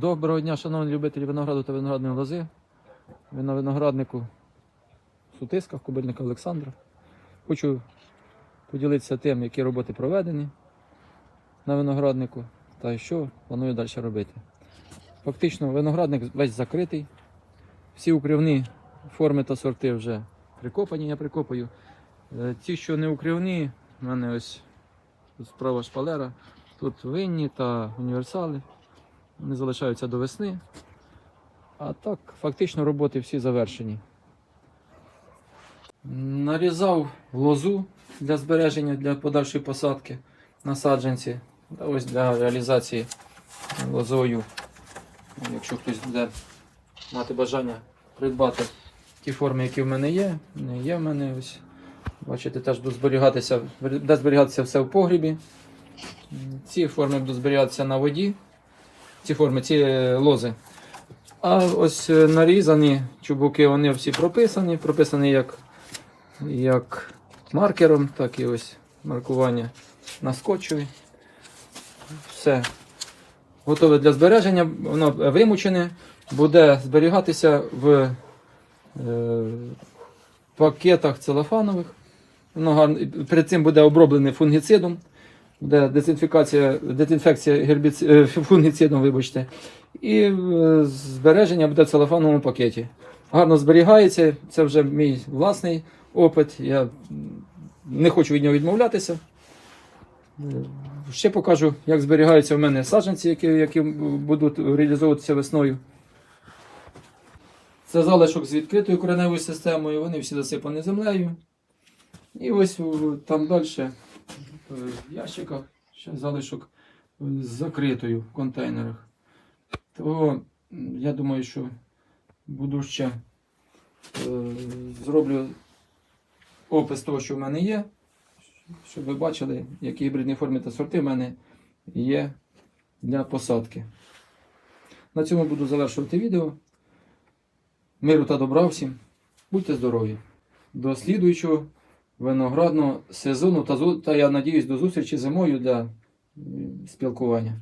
Доброго дня, шановні любителі винограду та виноградної лози. Ви на винограднику Сутисках, Кубильника Олександра. Хочу поділитися тим, які роботи проведені на винограднику та що планую далі робити. Фактично, виноградник весь закритий. Всі укривні форми та сорти вже прикопані, я прикопаю. Е, Ті, що не укривні, в мене ось справа шпалера. Тут винні та універсали. Вони залишаються до весни. А так, фактично роботи всі завершені. Нарізав лозу для збереження для подальшої посадки на саджанці. Та ось для реалізації лозою. Якщо хтось буде мати бажання придбати ті форми, які в мене є, вони є в мене ось. Бачите, теж будуть зберігатися, буде зберігатися все в погрібі. Ці форми будуть зберігатися на воді. Ці форми, ці е, лози. А ось е, нарізані чубуки, вони всі прописані. Прописані як, як маркером, так і ось маркування на скотчеві. Все готове для збереження, воно вимучене, буде зберігатися в е, пакетах целофанових. Воно гарно- перед цим буде оброблене фунгіцидом, буде дезінфекція, дезінфекція гербіц... е, фунгіцидом, вибачте. І е, збереження буде в целофановому пакеті. Гарно зберігається, це вже мій власний опит. Я не хочу від нього відмовлятися. Ще покажу, як зберігаються в мене саджанці, які, які будуть реалізовуватися весною. Це залишок з відкритою кореневою системою, вони всі засипані землею. І ось там далі ящиках ще залишок е, з закритою в контейнерах. То я думаю, що буду ще е, зроблю опис того, що в мене є, щоб ви бачили, які гібридні форми та сорти в мене є для посадки. На цьому буду завершувати відео. Миру та добра всім. Будьте здорові! До слідуючого виноградного сезону та, та я надіюсь до зустрічі зимою для спілкування.